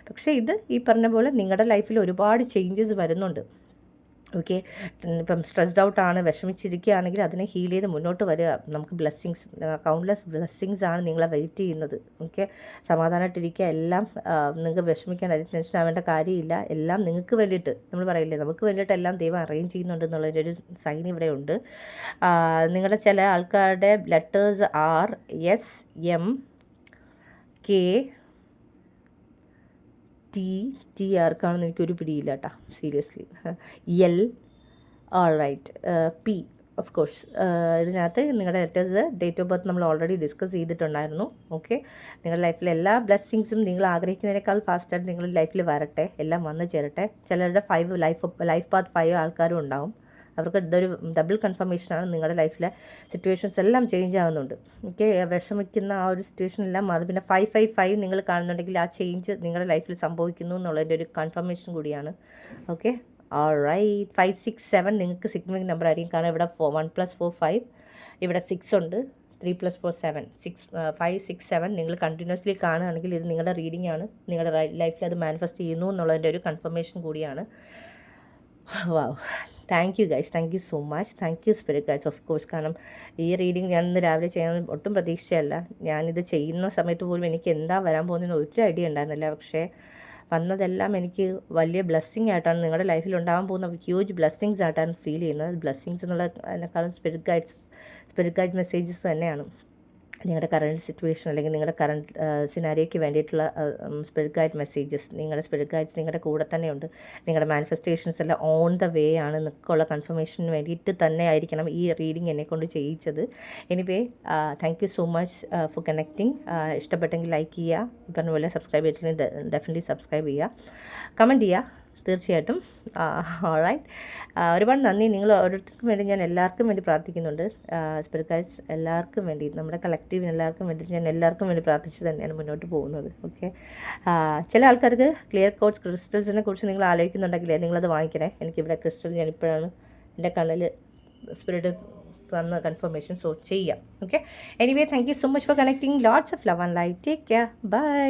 പക്ഷേ ഇത് ഈ പറഞ്ഞ പോലെ നിങ്ങളുടെ ലൈഫിൽ ഒരുപാട് ചേഞ്ചസ് വരുന്നുണ്ട്. ഓക്കെ ഇപ്പം സ്ട്രെസ്ഡ് ഔട്ട് ആണ് വിഷമിച്ചിരിക്കുകയാണെങ്കിൽ അതിനെ ഹീൽ ചെയ്ത് മുന്നോട്ട് വരിക. നമുക്ക് ബ്ലെസ്സിങ്സ് കൗണ്ട്ലെസ് ബ്ലെസ്സിങ്സ് ആണ് നിങ്ങളെ വെയിറ്റ് ചെയ്യുന്നത്. ഓക്കെ സമാധാനമായിട്ടിരിക്കുക എല്ലാം നിങ്ങൾക്ക് വിഷമിക്കാൻ അതിന് ടെൻഷൻ ആവേണ്ട കാര്യമില്ല. എല്ലാം നിങ്ങൾക്ക് വേണ്ടിയിട്ട് നമ്മൾ പറയില്ലേ നമുക്ക് വേണ്ടിയിട്ട് എല്ലാം ദൈവം അറേഞ്ച് ചെയ്യുന്നുണ്ട് എന്നുള്ളതിന്റെ ഒരു സൈൻ ഇവിടെ ഉണ്ട്. നിങ്ങളുടെ ചില ആൾക്കാരുടെ letters R S M K T T ആർക്കാണെന്ന് എനിക്കൊരു പിടിയില്ല കേട്ടോ seriously L all right P of course ഇതിനകത്ത് നിങ്ങളുടെ ലെറ്റേഴ്സ് ഡേറ്റ് ഓഫ് ബർത്ത് നമ്മൾ ഓൾറെഡി ഡിസ്കസ് ചെയ്തിട്ടുണ്ടായിരുന്നു. ഓക്കെ നിങ്ങളുടെ ലൈഫിലെ എല്ലാ ബ്ലെസ്സിങ്സും നിങ്ങൾ ആഗ്രഹിക്കുന്നതിനേക്കാൾ ഫാസ്റ്റായിട്ട് നിങ്ങളുടെ ലൈഫിൽ വരട്ടെ. എല്ലാം വന്നു ചേരട്ടെ. ചിലരുടെ five life life path five ആൾക്കാരും ഉണ്ടാവും. അവർക്ക് ഇതൊരു ഡബിൾ കൺഫർമേഷനാണ് നിങ്ങളുടെ ലൈഫിലെ സിറ്റുവേഷൻസ് എല്ലാം ചേഞ്ച് ആകുന്നുണ്ട് ഓക്കെ വിഷമിക്കുന്ന ആ ഒരു സിറ്റുവേഷൻ എല്ലാം മാറി. പിന്നെ ഫൈവ് ഫൈവ് ഫൈവ് നിങ്ങൾ കാണുന്നുണ്ടെങ്കിൽ ആ ചേഞ്ച് നിങ്ങളുടെ ലൈഫിൽ സംഭവിക്കുന്നു എന്നുള്ളതിന്റെ ഒരു കൺഫർമേഷൻ കൂടിയാണ്. Okay right five six seven നിങ്ങൾക്ക് സിഗ്നിഫിക് നമ്പർ ആയിരിക്കും. കാരണം ഇവിടെ four one plus four five ഇവിടെ സിക്സ് ഉണ്ട്. Three plus four seven six five six seven നിങ്ങൾ കണ്ടിന്യൂസ്ലി കാണുകയാണെങ്കിൽ ഇത് നിങ്ങളുടെ റീഡിംഗ് ആണ്. നിങ്ങളുടെ ലൈഫിൽ അത് മാനിഫെസ്റ്റ് ചെയ്യുന്നു എന്നുള്ളതിന്റെ ഒരു കൺഫർമേഷൻ കൂടിയാണ്. Wow thank you guys thank you so much thank you spirit guys of course കാരണം ഈ റീഡിങ് ഞാൻ ഇന്ന് രാവിലെ ചെയ്യാൻ ഒട്ടും പ്രതീക്ഷയല്ല ഞാനിത് ചെയ്യുന്ന സമയത്ത് പോലും എനിക്ക് എന്താ വരാൻ പോകുന്നതെന്ന് ഒരു ഐഡിയ ഉണ്ടായിരുന്നില്ല. പക്ഷേ വന്നതെല്ലാം എനിക്ക് വലിയ ബ്ലെസ്സിങ് ആയിട്ടാണ് നിങ്ങളുടെ ലൈഫിൽ ഉണ്ടാകാൻ പോകുന്ന ഹ്യൂജ് ബ്ലെസ്സിങ്സ് ആയിട്ടാണ് ഫീൽ ചെയ്യുന്നത്. ബ്ലെസ്സിങ്സ് എന്നുള്ള അതിനേക്കാളും spirit guides spirit guide messages തന്നെയാണ്. നിങ്ങളുടെ കറണ്ട് സിറ്റുവേഷൻ അല്ലെങ്കിൽ നിങ്ങളുടെ കറണ്ട് സിനാരിയോയ്ക്ക് വേണ്ടിയിട്ടുള്ള സ്പിരിറ്റ് ഗൈഡ് മെസ്സേജസ് നിങ്ങളുടെ സ്പിരിറ്റ് ഗൈഡ്സ് നിങ്ങളുടെ കൂടെ തന്നെയുണ്ട് നിങ്ങളുടെ മാനിഫെസ്റ്റേഷൻസ് എല്ലാം ഓൺ ദ വേ ആണ് നിൽക്കുള്ള കൺഫർമേഷന് വേണ്ടിയിട്ട് തന്നെ ആയിരിക്കണം ഈ റീഡിങ് എന്നെ കൊണ്ട് ചെയ്യിച്ചത്. Anyway thank you so much for connecting ഇഷ്ടപ്പെട്ടെങ്കിൽ ലൈക്ക് ചെയ്യുക. പറഞ്ഞ പോലെ സബ്സ്ക്രൈബ് ചെയ്തിട്ടുണ്ടെങ്കിൽ ഡെഫിനറ്റ്ലി സബ്സ്ക്രൈബ് ചെയ്യുക. കമന്റ് ചെയ്യുക. തീർച്ചയായിട്ടും. ഓൾറൈറ്റ് ഒരുപാട് നന്ദി. നിങ്ങൾ ഓരോരുത്തർക്കും വേണ്ടി ഞാൻ എല്ലാവർക്കും വേണ്ടി പ്രാർത്ഥിക്കുന്നുണ്ട്. സ്പിരിറ്റ് എല്ലാവർക്കും വേണ്ടി നമ്മുടെ കളക്റ്റീവിന് എല്ലാവർക്കും വേണ്ടി ഞാൻ എല്ലാവർക്കും വേണ്ടി പ്രാർത്ഥിച്ച് തന്നെയാണ് മുന്നോട്ട് പോകുന്നത്. ഓക്കെ ചില ആൾക്കാർക്ക് ക്ലിയർ കോഡ്സ് ക്രിസ്റ്റൽസിനെ കുറിച്ച് നിങ്ങൾ ആലോചിക്കുന്നുണ്ടെങ്കിൽ നിങ്ങളത് വാങ്ങിക്കണേ. എനിക്കിവിടെ ക്രിസ്റ്റൽ ഞാൻ ഇപ്പോഴാണ് എന്റെ കണ്ണിൽ സ്പിരിറ്റ് തന്ന കൺഫർമേഷൻ സോ ചെയ്യാം. Okay anyway thank you so much for connecting lots of love and light take care bye